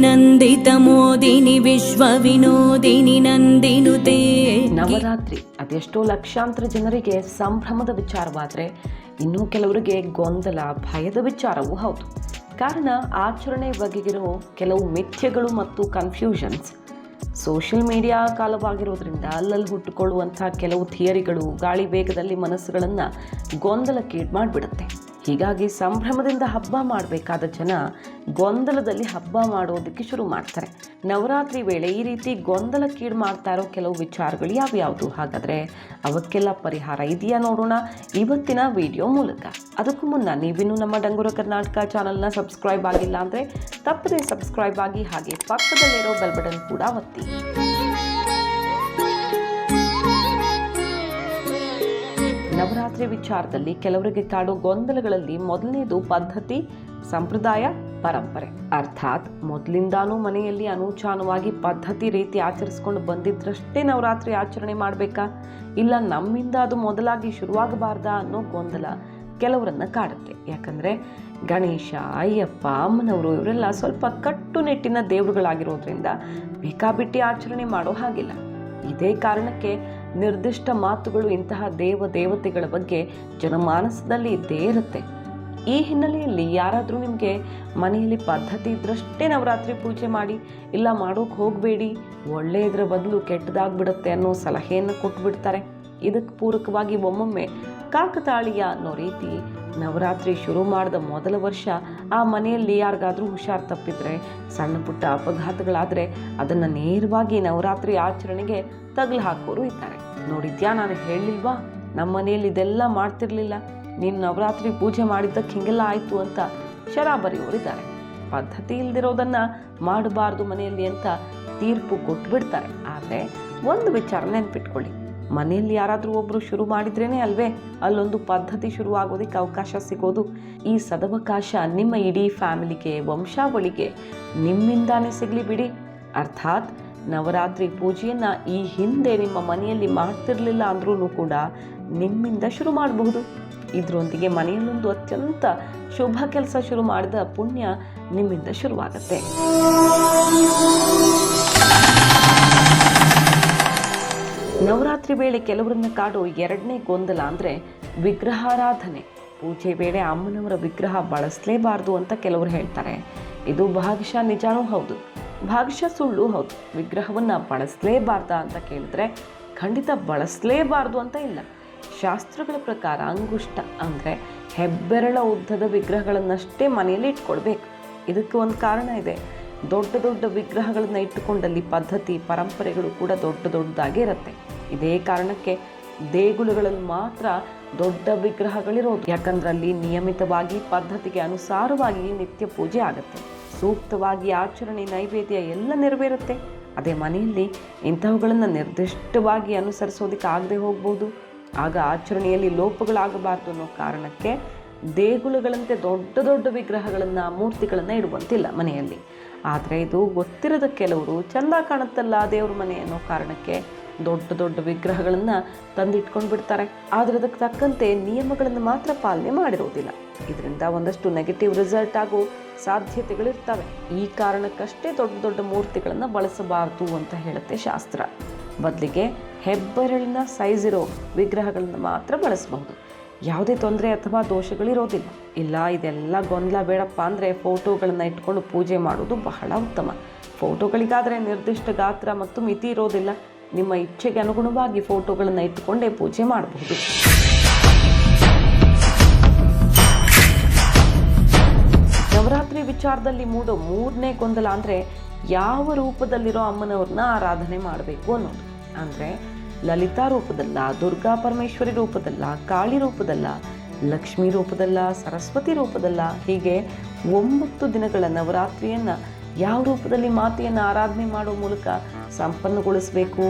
ನಂದಿತಮೋದಿನಿ ವಿಶ್ವ ವಿನೋದಿನಿ ನಂದಿನುತೆ ನವರಾತ್ರಿ, ಅದೆಷ್ಟೋ ಲಕ್ಷಾಂತರ ಜನರಿಗೆ ಸಂಭ್ರಮದ ವಿಚಾರವಾದರೆ ಇನ್ನೂ ಕೆಲವರಿಗೆ ಗೊಂದಲ, ಭಯದ ವಿಚಾರವೂ ಹೌದು. ಕಾರಣ, ಆಚರಣೆ ಬಗೆಗಿರೋ ಕೆಲವು ಮಿಥ್ಯಗಳು ಮತ್ತು ಕನ್ಫ್ಯೂಷನ್ಸ್ ಸೋಷಿಯಲ್ ಮೀಡಿಯಾ ಕಾಲವಾಗಿರೋದ್ರಿಂದ ಅಲ್ಲಲ್ಲಿ ಹುಟ್ಟುಕೊಳ್ಳುವಂಥ ಕೆಲವು ಥಿಯರಿಗಳು ಗಾಳಿ ವೇಗದಲ್ಲಿ ಮನಸ್ಸುಗಳನ್ನು ಗೊಂದಲಕ್ಕೀಡು ಮಾಡಿಬಿಡುತ್ತೆ. ಹೀಗಾಗಿ ಸಂಭ್ರಮದಿಂದ ಹಬ್ಬ ಮಾಡಬೇಕಾದ ಜನ ಗೊಂದಲದಲ್ಲಿ ಹಬ್ಬ ಮಾಡೋದಕ್ಕೆ ಶುರು ಮಾಡ್ತಾರೆ. ನವರಾತ್ರಿ ವೇಳೆ ಈ ರೀತಿ ಗೊಂದಲಕ್ಕೀಡು ಮಾಡ್ತಾ ಇರೋ ಕೆಲವು ವಿಚಾರಗಳು ಯಾವ್ಯಾವುದು? ಹಾಗಾದರೆ ಅವಕ್ಕೆಲ್ಲ ಪರಿಹಾರ ಇದೆಯಾ ನೋಡೋಣ ಇವತ್ತಿನ ವಿಡಿಯೋ ಮೂಲಕ. ಅದಕ್ಕೂ ಮುನ್ನ ನೀವಿನ್ನೂ ನಮ್ಮ ಡಂಗುರ ಕರ್ನಾಟಕ ಚಾನಲ್ನ ಸಬ್ಸ್ಕ್ರೈಬ್ ಆಗಿಲ್ಲ ಅಂದರೆ ತಪ್ಪದೆ ಸಬ್ಸ್ಕ್ರೈಬ್ ಆಗಿ ಹಾಗೆ ಪಕ್ಕದಲ್ಲಿರೋ ಬೆಲ್ ಬಟನ್ ಕೂಡ ಒತ್ತಿ. ನವರಾತ್ರಿ ವಿಚಾರದಲ್ಲಿ ಕೆಲವರಿಗೆ ಕಾಡೋ ಗೊಂದಲಗಳಲ್ಲಿ ಮೊದಲನೇದು ಪದ್ಧತಿ, ಸಂಪ್ರದಾಯ, ಪರಂಪರೆ. ಅರ್ಥಾತ್ ಮೊದಲಿಂದಾನೂ ಮನೆಯಲ್ಲಿ ಅನೂಚಾನವಾಗಿ ಪದ್ಧತಿ ರೀತಿ ಆಚರಿಸ್ಕೊಂಡು ಬಂದಿದ್ರಷ್ಟೇ ನವರಾತ್ರಿ ಆಚರಣೆ ಮಾಡಬೇಕಾ? ಇಲ್ಲ ನಮ್ಮಿಂದ ಅದು ಮೊದಲಾಗಿ ಶುರುವಾಗಬಾರ್ದಾ ಅನ್ನೋ ಗೊಂದಲ ಕೆಲವರನ್ನ ಕಾಡುತ್ತೆ. ಯಾಕಂದ್ರೆ ಗಣೇಶ, ಅಯ್ಯಪ್ಪ, ಅಮ್ಮನವರು ಇವರೆಲ್ಲ ಸ್ವಲ್ಪ ಕಟ್ಟುನಿಟ್ಟಿನ ದೇವರುಗಳಾಗಿರೋದ್ರಿಂದ ಬೇಕಾಬಿಟ್ಟಿ ಆಚರಣೆ ಮಾಡೋ ಹಾಗಿಲ್ಲ. ಇದೇ ಕಾರಣಕ್ಕೆ ನಿರ್ದಿಷ್ಟ ಮಾತುಗಳು ಇಂತಹ ದೇವ ದೇವತೆಗಳ ಬಗ್ಗೆ ಜನಮಾನಸದಲ್ಲಿ ಇದ್ದೇ ಇರುತ್ತೆ. ಈ ಹಿನ್ನೆಲೆಯಲ್ಲಿ ಯಾರಾದರೂ ನಿಮಗೆ ಮನೆಯಲ್ಲಿ ಪದ್ಧತಿ ಇದ್ರಷ್ಟೇ ನವರಾತ್ರಿ ಪೂಜೆ ಮಾಡಿ, ಇಲ್ಲ ಮಾಡೋಕೆ ಹೋಗಬೇಡಿ, ಒಳ್ಳೆಯದ್ರ ಬದಲು ಕೆಟ್ಟದಾಗ್ಬಿಡುತ್ತೆ ಅನ್ನೋ ಸಲಹೆಯನ್ನು ಕೊಟ್ಬಿಡ್ತಾರೆ. ಇದಕ್ಕೆ ಪೂರಕವಾಗಿ ಒಮ್ಮೊಮ್ಮೆ ಕಾಕತಾಳಿಯ ಅನ್ನೋ ರೀತಿ ನವರಾತ್ರಿ ಶುರು ಮಾಡಿದ ಮೊದಲ ವರ್ಷ ಆ ಮನೆಯಲ್ಲಿ ಯಾರಿಗಾದರೂ ಹುಷಾರು ತಪ್ಪಿದರೆ, ಸಣ್ಣ ಪುಟ್ಟ ಅಪಘಾತಗಳಾದರೆ ಅದನ್ನು ನೇರವಾಗಿ ನವರಾತ್ರಿ ಆಚರಣೆಗೆ ತಗಲು ಹಾಕೋರು ಇದ್ದಾರೆ. ನೋಡಿದ್ಯಾ ನಾನು ಹೇಳಿಲ್ವಾ ನಮ್ಮ ಮನೆಯಲ್ಲಿ ಇದೆಲ್ಲ ಮಾಡ್ತಿರ್ಲಿಲ್ಲ. ನೀನು ನವರಾತ್ರಿ ಪೂಜೆ ಮಾಡಿದ್ದಕ್ಕೆ ಹಿಂಗೆಲ್ಲ ಆಯಿತು ಅಂತ ಶರ ಬರೆಯೋರಿದ್ದಾರೆ ಪದ್ಧತಿ ಇಲ್ಲದಿರೋದನ್ನು ಮಾಡಬಾರ್ದು ಮನೆಯಲ್ಲಿ ಅಂತ ತೀರ್ಪು ಕೊಟ್ಬಿಡ್ತಾರೆ. ಆದರೆ ಒಂದು ವಿಚಾರ ನೆನ್ಪಿಟ್ಕೊಳ್ಳಿ. ಮನೆಯಲ್ಲಿ ಯಾರಾದರೂ ಒಬ್ಬರು ಶುರು ಮಾಡಿದ್ರೇನೆ ಅಲ್ವೇ? ಅಲ್ಲೊಂದು ಪದ್ಧತಿ ಶುರುವಾಗೋದಕ್ಕೆ ಅವಕಾಶ ಸಿಗೋದು. ಈ ಸದವಕಾಶ ನಿಮ್ಮ ಇಡೀ ಫ್ಯಾಮಿಲಿಗೆ, ವಂಶಾವಳಿಗೆ ನಿಮ್ಮಿಂದಾನೇ ಸಿಗಲಿ ಬಿಡಿ. ಅರ್ಥಾತ್ ನವರಾತ್ರಿ ಪೂಜೆಯನ್ನು ಈ ಹಿಂದೆ ನಿಮ್ಮ ಮನೆಯಲ್ಲಿ ಮಾಡ್ತಿರಲಿಲ್ಲ ಅಂದ್ರೂ ಕೂಡ ನಿಮ್ಮಿಂದ ಶುರು ಮಾಡಬಹುದು. ಇದರೊಂದಿಗೆ ಮನೆಯಲ್ಲೊಂದು ಅತ್ಯಂತ ಶುಭ ಕೆಲಸ ಶುರು ಮಾಡಿದ ಪುಣ್ಯ ನಿಮ್ಮಿಂದ ಶುರುವಾಗುತ್ತೆ. ನವರಾತ್ರಿ ವೇಳೆ ಕೆಲವರನ್ನ ಕಾಡು ಎರಡನೇ ಗೊಂದಲ ಅಂದರೆ ವಿಗ್ರಹಾರಾಧನೆ. ಪೂಜೆ ವೇಳೆ ಅಮ್ಮನವರ ವಿಗ್ರಹ ಬಳಸಲೇಬಾರದು ಅಂತ ಕೆಲವರು ಹೇಳ್ತಾರೆ. ಇದು ಭಾಗಶಃ ನಿಜಾನೂ ಹೌದು. ಭಾಗಶಃ ಸುಳ್ಳು ಹೌದು. ವಿಗ್ರಹವನ್ನು ಬಳಸಲೇಬಾರ್ದ ಅಂತ ಕೇಳಿದ್ರೆ ಖಂಡಿತ ಬಳಸಲೇಬಾರ್ದು ಅಂತ ಇಲ್ಲ. ಶಾಸ್ತ್ರಗಳ ಪ್ರಕಾರ ಅಂಗುಷ್ಟ ಅಂದರೆ ಹೆಬ್ಬೆರಳ ಉದ್ದದ ವಿಗ್ರಹಗಳನ್ನಷ್ಟೇ ಮನೆಯಲ್ಲಿ ಇಟ್ಕೊಳ್ಬೇಕು. ಇದಕ್ಕೆ ಒಂದು ಕಾರಣ ಇದೆ. ದೊಡ್ಡ ದೊಡ್ಡ ವಿಗ್ರಹಗಳನ್ನ ಇಟ್ಟುಕೊಂಡಲ್ಲಿ ಪದ್ಧತಿ, ಪರಂಪರೆಗಳು ಕೂಡ ದೊಡ್ಡ ದೊಡ್ಡದಾಗಿ ಇರುತ್ತೆ. ಇದೇ ಕಾರಣಕ್ಕೆ ದೇಗುಲಗಳಲ್ಲಿ ಮಾತ್ರ ದೊಡ್ಡ ವಿಗ್ರಹಗಳಿರೋದು. ಯಾಕಂದ್ರೆ ಅಲ್ಲಿ ನಿಯಮಿತವಾಗಿ ಪದ್ಧತಿಗೆ ಅನುಸಾರವಾಗಿ ನಿತ್ಯ ಪೂಜೆ ಆಗುತ್ತೆ. ಸೂಕ್ತವಾಗಿ ಆಚರಣೆ, ನೈವೇದ್ಯ ಎಲ್ಲ ನೆರವೇರುತ್ತೆ. ಅದೇ ಮನೆಯಲ್ಲಿ ಇಂಥವುಗಳನ್ನು ನಿರ್ದಿಷ್ಟವಾಗಿ ಅನುಸರಿಸೋದಕ್ಕೆ ಆಗದೆ ಹೋಗ್ಬೋದು. ಆಗ ಆಚರಣೆಯಲ್ಲಿ ಲೋಪಗಳಾಗಬಾರ್ದು ಅನ್ನೋ ಕಾರಣಕ್ಕೆ ದೇಗುಲಗಳಂತೆ ದೊಡ್ಡ ದೊಡ್ಡ ವಿಗ್ರಹಗಳನ್ನು, ಮೂರ್ತಿಗಳನ್ನು ಇಡುವಂತಿಲ್ಲ ಮನೆಯಲ್ಲಿ. ಆದರೆ ಇದು ಗೊತ್ತಿರದ ಕೆಲವರು ಚೆಂದ ಕಾಣುತ್ತಲ್ಲ ದೇವ್ರ ಮನೆ ಅನ್ನೋ ಕಾರಣಕ್ಕೆ ದೊಡ್ಡ ದೊಡ್ಡ ವಿಗ್ರಹಗಳನ್ನು ತಂದಿಟ್ಕೊಂಡು ಬಿಡ್ತಾರೆ ಆದರೆ ಅದಕ್ಕೆ ತಕ್ಕಂತೆ ನಿಯಮಗಳನ್ನು ಮಾತ್ರ ಪಾಲನೆ ಮಾಡಿರೋದಿಲ್ಲ. ಇದರಿಂದ ಒಂದಷ್ಟು ನೆಗೆಟಿವ್ ರಿಸಲ್ಟ್ ಆಗೋ ಸಾಧ್ಯತೆಗಳಿರ್ತವೆ. ಈ ಕಾರಣಕ್ಕಷ್ಟೇ ದೊಡ್ಡ ದೊಡ್ಡ ಮೂರ್ತಿಗಳನ್ನು ಬಳಸಬಾರದು ಅಂತ ಹೇಳುತ್ತೆ ಶಾಸ್ತ್ರ. ಬದಲಿಗೆ ಹೆಬ್ಬೆರಳಿನ ಸೈಜ್ ಇರೋ ವಿಗ್ರಹಗಳನ್ನು ಮಾತ್ರ ಬಳಸಬಹುದು. ಯಾವುದೇ ತೊಂದರೆ ಅಥವಾ ದೋಷಗಳಿರೋದಿಲ್ಲ. ಇಲ್ಲ, ಇದೆಲ್ಲ ಗೊಂದಲ ಬೇಡಪ್ಪ ಅಂದರೆ ಫೋಟೋಗಳನ್ನು ಇಟ್ಕೊಂಡು ಪೂಜೆ ಮಾಡೋದು ಬಹಳ ಉತ್ತಮ. ಫೋಟೋಗಳಿಗಾದರೆ ನಿರ್ದಿಷ್ಟ ಗಾತ್ರ ಮತ್ತು ಮಿತಿ ಇರೋದಿಲ್ಲ. ನಿಮ್ಮ ಇಚ್ಛೆಗೆ ಅನುಗುಣವಾಗಿ ಫೋಟೋಗಳನ್ನು ಇಟ್ಟುಕೊಂಡೇ ಪೂಜೆ ಮಾಡಬಹುದು. ನವರಾತ್ರಿ ವಿಚಾರದಲ್ಲಿ ಮೂಡೋ ಮೂರನೇ ಗೊಂದಲ ಅಂದರೆ ಯಾವ ರೂಪದಲ್ಲಿರೋ ಅಮ್ಮನವ್ರನ್ನ ಆರಾಧನೆ ಮಾಡಬೇಕು ಅನ್ನೋದು. ಅಂದರೆ ಲಲಿತಾ ರೂಪದಲ್ಲ, ದುರ್ಗಾ ಪರಮೇಶ್ವರಿ ರೂಪದಲ್ಲ, ಕಾಳಿ ರೂಪದಲ್ಲ, ಲಕ್ಷ್ಮೀ ರೂಪದಲ್ಲ, ಸರಸ್ವತಿ ರೂಪದಲ್ಲ, ಹೀಗೆ ಒಂಬತ್ತು ದಿನಗಳ ನವರಾತ್ರಿಯನ್ನು ಯಾವ ರೂಪದಲ್ಲಿ ಮಾತೆಯನ್ನು ಆರಾಧನೆ ಮಾಡೋ ಮೂಲಕ ಸಂಪನ್ನಗೊಳಿಸಬೇಕು?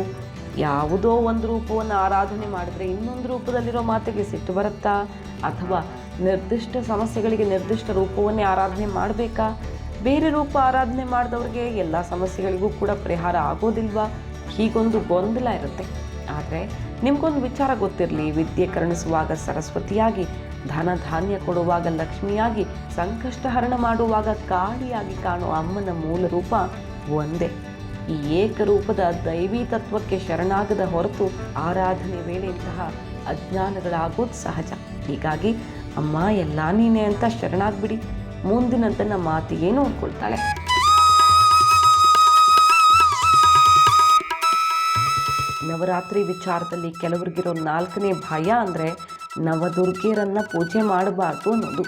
ಯಾವುದೋ ಒಂದು ರೂಪವನ್ನು ಆರಾಧನೆ ಮಾಡಿದ್ರೆ ಇನ್ನೊಂದು ರೂಪದಲ್ಲಿರೋ ಮಾತಿಗೆ ಸಿಟ್ಟು ಬರುತ್ತಾ? ಅಥವಾ ನಿರ್ದಿಷ್ಟ ಸಮಸ್ಯೆಗಳಿಗೆ ನಿರ್ದಿಷ್ಟ ರೂಪವನ್ನೇ ಆರಾಧನೆ ಮಾಡಬೇಕಾ? ಬೇರೆ ರೂಪ ಆರಾಧನೆ ಮಾಡಿದವ್ರಿಗೆ ಎಲ್ಲ ಸಮಸ್ಯೆಗಳಿಗೂ ಕೂಡ ಪರಿಹಾರ ಆಗೋದಿಲ್ವಾ? ಹೀಗೊಂದು ಗೊಂದಲ ಇರುತ್ತೆ. ಆದರೆ ನಿಮಗೊಂದು ವಿಚಾರ ಗೊತ್ತಿರಲಿ, ವಿದ್ಯೆ ಕರುಣಿಸುವಾಗ ಸರಸ್ವತಿಯಾಗಿ, ಧನ ಧಾನ್ಯ ಕೊಡುವಾಗ ಲಕ್ಷ್ಮಿಯಾಗಿ, ಸಂಕಷ್ಟ ಹರಣ ಮಾಡುವಾಗ ಕಾಳಿಯಾಗಿ ಕಾಣುವ ಅಮ್ಮನ ಮೂಲ ರೂಪ ಒಂದೇ. ಈ ಏಕರೂಪದ ದೈವಿ ತತ್ವಕ್ಕೆ ಶರಣಾಗದ ಹೊರತು ಆರಾಧನೆ ವೇಳೆ ಇಂತಹ ಅಜ್ಞಾನಗಳಾಗೋದು ಸಹಜ. ಹೀಗಾಗಿ, ಅಮ್ಮ, ಎಲ್ಲ ನೀನೆ ಅಂತ ಶರಣಾಗ್ಬಿಡಿ. ಮುಂದಿನದನ್ನ ಮಾತಿಗೆ ನೋಡ್ಕೊಳ್ತಾಳೆ. ನವರಾತ್ರಿ ವಿಚಾರದಲ್ಲಿ ಕೆಲವರಿಗಿರೋ ನಾಲ್ಕನೇ ಭಯ ಅಂದರೆ ನವದುರ್ಗೆಯರನ್ನು ಪೂಜೆ ಮಾಡಬಾರ್ದು ಅನ್ನೋದು.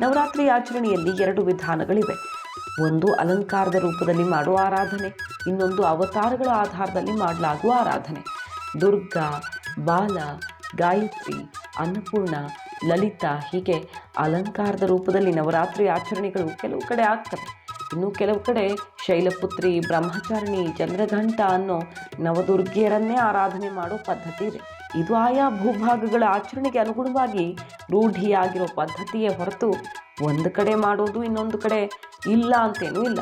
ನವರಾತ್ರಿ ಆಚರಣೆಯಲ್ಲಿ ಎರಡು ವಿಧಾನಗಳಿವೆ. ಒಂದು ಅಲಂಕಾರದ ರೂಪದಲ್ಲಿ ಮಾಡುವ ಆರಾಧನೆ ಇನ್ನೊಂದು ಅವತಾರಗಳ ಆಧಾರದಲ್ಲಿ ಮಾಡಲಾಗುವ ಆರಾಧನೆ. ದುರ್ಗಾ, ಬಾಲ, ಗಾಯತ್ರಿ, ಅನ್ನಪೂರ್ಣ, ಲಲಿತಾ ಹೀಗೆ ಅಲಂಕಾರದ ರೂಪದಲ್ಲಿ ನವರಾತ್ರಿ ಆಚರಣೆಗಳು ಕೆಲವು ಕಡೆ ಆಗ್ತವೆ. ಇನ್ನು ಕೆಲವು ಕಡೆ ಶೈಲಪುತ್ರಿ, ಬ್ರಹ್ಮಚಾರಿಣಿ, ಚಂದ್ರಘಂಟ ಅನ್ನೋ ನವದುರ್ಗಿಯರನ್ನೇ ಆರಾಧನೆ ಮಾಡೋ ಪದ್ಧತಿ ಇದೆ. ಇದು ಆಯಾ ಭೂಭಾಗಗಳ ಆಚರಣೆಗೆ ಅನುಗುಣವಾಗಿ ರೂಢಿಯಾಗಿರೋ ಪದ್ಧತಿಯೇ ಹೊರತು ಒಂದು ಕಡೆ ಮಾಡೋದು ಇನ್ನೊಂದು ಕಡೆ ಇಲ್ಲ ಅಂತೇನೂ ಇಲ್ಲ.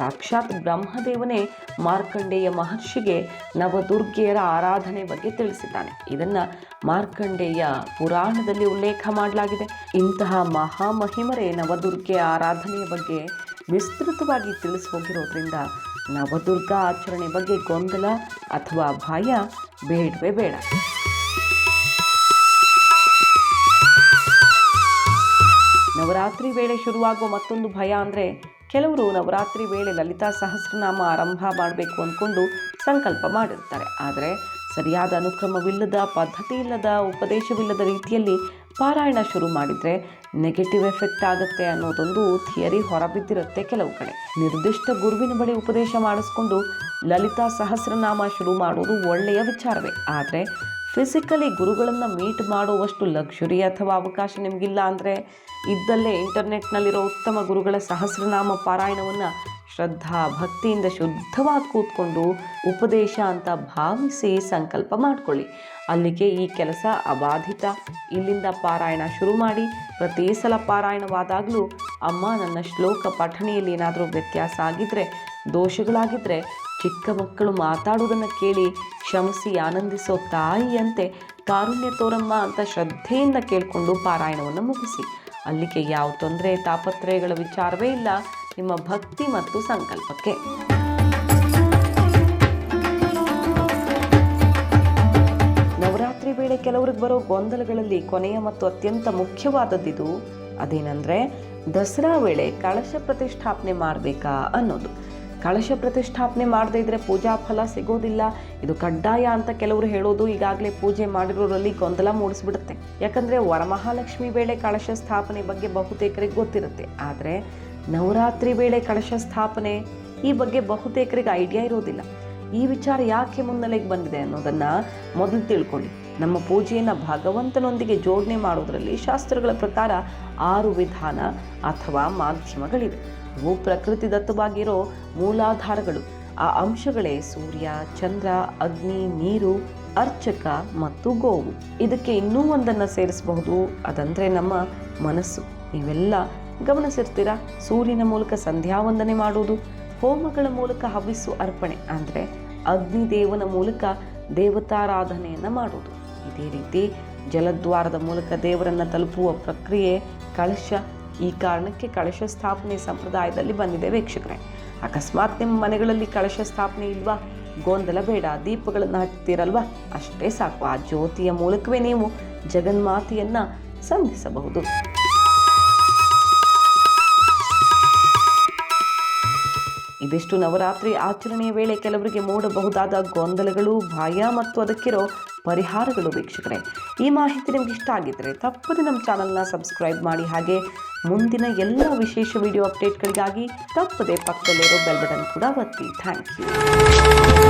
ಸಾಕ್ಷಾತ್ ಬ್ರಹ್ಮದೇವನೇ ಮಾರ್ಕಂಡೇಯ ಮಹರ್ಷಿಗೆ ನವದುರ್ಗೆಯರ ಆರಾಧನೆ ಬಗ್ಗೆ ತಿಳಿಸಿದ್ದಾನೆ. ಇದನ್ನ ಮಾರ್ಕಂಡೇಯ ಪುರಾಣದಲ್ಲಿ ಉಲ್ಲೇಖ ಮಾಡಲಾಗಿದೆ. ಇಂತಹ ಮಹಾಮಹಿಮರೇ ನವದುರ್ಗೆಯ ಆರಾಧನೆಯ ಬಗ್ಗೆ ವಿಸ್ತೃತವಾಗಿ ತಿಳಿಸಿ ಹೋಗಿರೋದ್ರಿಂದ ನವದುರ್ಗಾ ಆಚರಣೆ ಬಗ್ಗೆ ಗೊಂದಲ ಅಥವಾ ಭಯ ಬೇಡವೇ ಬೇಡ. ನವರಾತ್ರಿ ವೇಳೆ ಶುರುವಾಗುವ ಮತ್ತೊಂದು ಭಯ ಅಂದರೆ ಕೆಲವರು ನವರಾತ್ರಿ ವೇಳೆ ಲಲಿತಾ ಸಹಸ್ರನಾಮ ಆರಂಭ ಮಾಡಬೇಕು ಅಂದ್ಕೊಂಡು ಸಂಕಲ್ಪ ಮಾಡಿರ್ತಾರೆ. ಆದರೆ ಸರಿಯಾದ ಅನುಕ್ರಮವಿಲ್ಲದ ಪದ್ಧತಿ ಇಲ್ಲದ ಉಪದೇಶವಿಲ್ಲದ ರೀತಿಯಲ್ಲಿ ಪಾರಾಯಣ ಶುರು ಮಾಡಿದರೆ ನೆಗೆಟಿವ್ ಎಫೆಕ್ಟ್ ಆಗುತ್ತೆ ಅನ್ನೋದೊಂದು ಥಿಯರಿ ಹೊರಬಿದ್ದಿರುತ್ತೆ ಕೆಲವು ಕಡೆ. ನಿರ್ದಿಷ್ಟ ಗುರುವಿನ ಬಳಿ ಉಪದೇಶ ಮಾಡಿಸ್ಕೊಂಡು ಲಲಿತಾ ಸಹಸ್ರನಾಮ ಶುರು ಮಾಡೋದು ಒಳ್ಳೆಯ ವಿಚಾರವೇ. ಆದರೆ ಫಿಸಿಕಲಿ ಗುರುಗಳನ್ನು ಮೀಟ್ ಮಾಡುವಷ್ಟು ಲಕ್ಷುರಿ ಅಥವಾ ಅವಕಾಶ ನಿಮಗಿಲ್ಲ ಅಂದರೆ ಇದ್ದಲ್ಲೇ ಇಂಟರ್ನೆಟ್ನಲ್ಲಿರೋ ಉತ್ತಮ ಗುರುಗಳ ಸಹಸ್ರನಾಮ ಪಾರಾಯಣವನ್ನು ಶ್ರದ್ಧಾ ಭಕ್ತಿಯಿಂದ ಶುದ್ಧವಾಗಿ ಕೂತ್ಕೊಂಡು ಉಪದೇಶ ಅಂತ ಭಾವಿಸಿ ಸಂಕಲ್ಪ ಮಾಡಿಕೊಳ್ಳಿ. ಅಲ್ಲಿಗೆ ಈ ಕೆಲಸ ಅಬಾಧಿತ. ಇಲ್ಲಿಂದ ಪಾರಾಯಣ ಶುರು ಮಾಡಿ, ಪ್ರತಿ ಸಲ ಪಾರಾಯಣವಾದಾಗಲೂ ಅಮ್ಮ ನನ್ನ ಶ್ಲೋಕ ಪಠಣೆಯಲ್ಲಿ ಏನಾದರೂ ವ್ಯತ್ಯಾಸ ಆಗಿದ್ದರೆ ದೋಷಗಳಾಗಿದ್ದರೆ ಚಿಕ್ಕ ಮಕ್ಕಳು ಮಾತಾಡುವುದನ್ನು ಕೇಳಿ ಕ್ಷಮಿಸಿ ಆನಂದಿಸೋ ತಾಯಿಯಂತೆ ಕಾರುಣ್ಯ ತೋರಮ್ಮ ಅಂತ ಶ್ರದ್ಧೆಯಿಂದ ಕೇಳಿಕೊಂಡು ಪಾರಾಯಣವನ್ನು ಮುಗಿಸಿ. ಅಲ್ಲಿಗೆ ಯಾವ ತೊಂದರೆ, ತಾಪತ್ರಯಗಳ ವಿಚಾರವೇ ಇಲ್ಲ. ನಿಮ್ಮ ಭಕ್ತಿ ಮತ್ತು ಸಂಕಲ್ಪಕ್ಕೆ. ನವರಾತ್ರಿ ವೇಳೆ ಕೆಲವ್ರಿಗೆ ಬರೋ ಗೊಂದಲಗಳಲ್ಲಿ ಕೊನೆಯ ಮತ್ತು ಅತ್ಯಂತ ಮುಖ್ಯವಾದದ್ದಿದು ಅದೇನೆಂದರೆ ದಸರಾ ವೇಳೆ ಕಳಶ ಪ್ರತಿಷ್ಠಾಪನೆ ಮಾಡಬೇಕಾ ಅನ್ನೋದು. ಕಳಶ ಪ್ರತಿಷ್ಠಾಪನೆ ಮಾಡದೇ ಇದ್ರೆ ಪೂಜಾ ಫಲ ಸಿಗೋದಿಲ್ಲ. ಇದು ಕಡ್ಡಾಯ ಅಂತ ಕೆಲವರು ಹೇಳೋದು ಈಗಾಗಲೇ ಪೂಜೆ ಮಾಡಿರೋರಲ್ಲಿ ಗೊಂದಲ ಮೂಡಿಸ್ಬಿಡುತ್ತೆ. ಯಾಕಂದರೆ ವರಮಹಾಲಕ್ಷ್ಮಿ ವೇಳೆ ಕಳಶ ಸ್ಥಾಪನೆ ಬಗ್ಗೆ ಬಹುತೇಕರಿಗೆ ಗೊತ್ತಿರುತ್ತೆ. ಆದರೆ ನವರಾತ್ರಿ ವೇಳೆ ಕಳಶ ಸ್ಥಾಪನೆ ಈ ಬಗ್ಗೆ ಬಹುತೇಕರಿಗೆ ಐಡಿಯಾ ಇರೋದಿಲ್ಲ. ಈ ವಿಚಾರ ಯಾಕೆ ಮುನ್ನೆಲೆಗೆ ಬಂದಿದೆ ಅನ್ನೋದನ್ನು ಮೊದಲು ತಿಳ್ಕೊಳ್ಳಿ. ನಮ್ಮ ಪೂಜೆಯನ್ನು ಭಗವಂತನೊಂದಿಗೆ ಜೋಡಣೆ ಮಾಡೋದರಲ್ಲಿ ಶಾಸ್ತ್ರಗಳ ಪ್ರಕಾರ ಆರು ವಿಧಾನ ಅಥವಾ ಮಾಧ್ಯಮಗಳಿವೆ. ಇವು ಪ್ರಕೃತಿ ದತ್ತವಾಗಿರೋ ಮೂಲಾಧಾರಗಳು. ಆ ಅಂಶಗಳೇ ಸೂರ್ಯ, ಚಂದ್ರ, ಅಗ್ನಿ, ನೀರು, ಅರ್ಚಕ ಮತ್ತು ಗೋವು. ಇದಕ್ಕೆ ಇನ್ನೂ ಒಂದನ್ನು ಸೇರಿಸಬಹುದು. ಅದಂದರೆ ನಮ್ಮ ಮನಸ್ಸು. ನೀವೆಲ್ಲ ಗಮನಿಸಿರ್ತೀರಾ? ಸೂರ್ಯನ ಮೂಲಕ ಸಂಧ್ಯಾ ವಂದನೆ ಮಾಡುವುದು, ಹೋಮಗಳ ಮೂಲಕ ಹವಿಸ್ಸು ಅರ್ಪಣೆ ಅಂದರೆ ಅಗ್ನಿದೇವನ ಮೂಲಕ ದೇವತಾರಾಧನೆಯನ್ನು ಮಾಡುವುದು. ಇದೇ ರೀತಿ ಜಲದ್ವಾರದ ಮೂಲಕ ದೇವರನ್ನು ತಲುಪುವ ಪ್ರಕ್ರಿಯೆ ಕಳಶ ಈ ಕಾರಣಕ್ಕೆ ಕಳಶ ಸ್ಥಾಪನೆ ಸಂಪ್ರದಾಯದಲ್ಲಿ ಬಂದಿದೆ ವೀಕ್ಷಕರೇ. ಅಕಸ್ಮಾತ್ ನಿಮ್ಮ ಮನೆಗಳಲ್ಲಿ ಕಳಶ ಸ್ಥಾಪನೆ ಇಲ್ವಾ? ಗೊಂದಲ ಬೇಡ, ದೀಪಗಳನ್ನು ಹಚ್ಚುತ್ತೀರಲ್ವಾ ಅಷ್ಟೇ ಸಾಕು, ಆ ಜ್ಯೋತಿಯ ಮೂಲಕವೇ ನೀವು ಜಗನ್ಮಾತೆಯನ್ನು ಸಂಧಿಸಬಹುದು. ಇದಿಷ್ಟು ನವರಾತ್ರಿ ಆಚರಣೆಯ ವೇಳೆ ಕೆಲವರಿಗೆ ಮೂಡಬಹುದಾದ ಗೊಂದಲಗಳು, ಭಯ ಮತ್ತು ಅದಕ್ಕಿರೋ ಪರಿಹಾರಗಳು ವೀಕ್ಷಕರೇ. ಈ ಮಾಹಿತಿ ನಿಮ್ಗೆ ಇಷ್ಟ ಆಗಿದ್ದರೆ ತಪ್ಪದೆ ನಮ್ಮ ಚಾನಲ್ನ ಸಬ್ಸ್ಕ್ರೈಬ್ ಮಾಡಿ ಹಾಗೆ ಮುಂದಿನ ಎಲ್ಲ ವಿಶೇಷ ವಿಡಿಯೋ ಅಪ್ಡೇಟ್ಗಳಿಗಾಗಿ ತಪ್ಪದೆ ಪಕ್ಕದಲ್ಲಿರೋ ಬೆಲ್ ಬಟನ್ ಕೂಡ ಒತ್ತಿ. Thank you.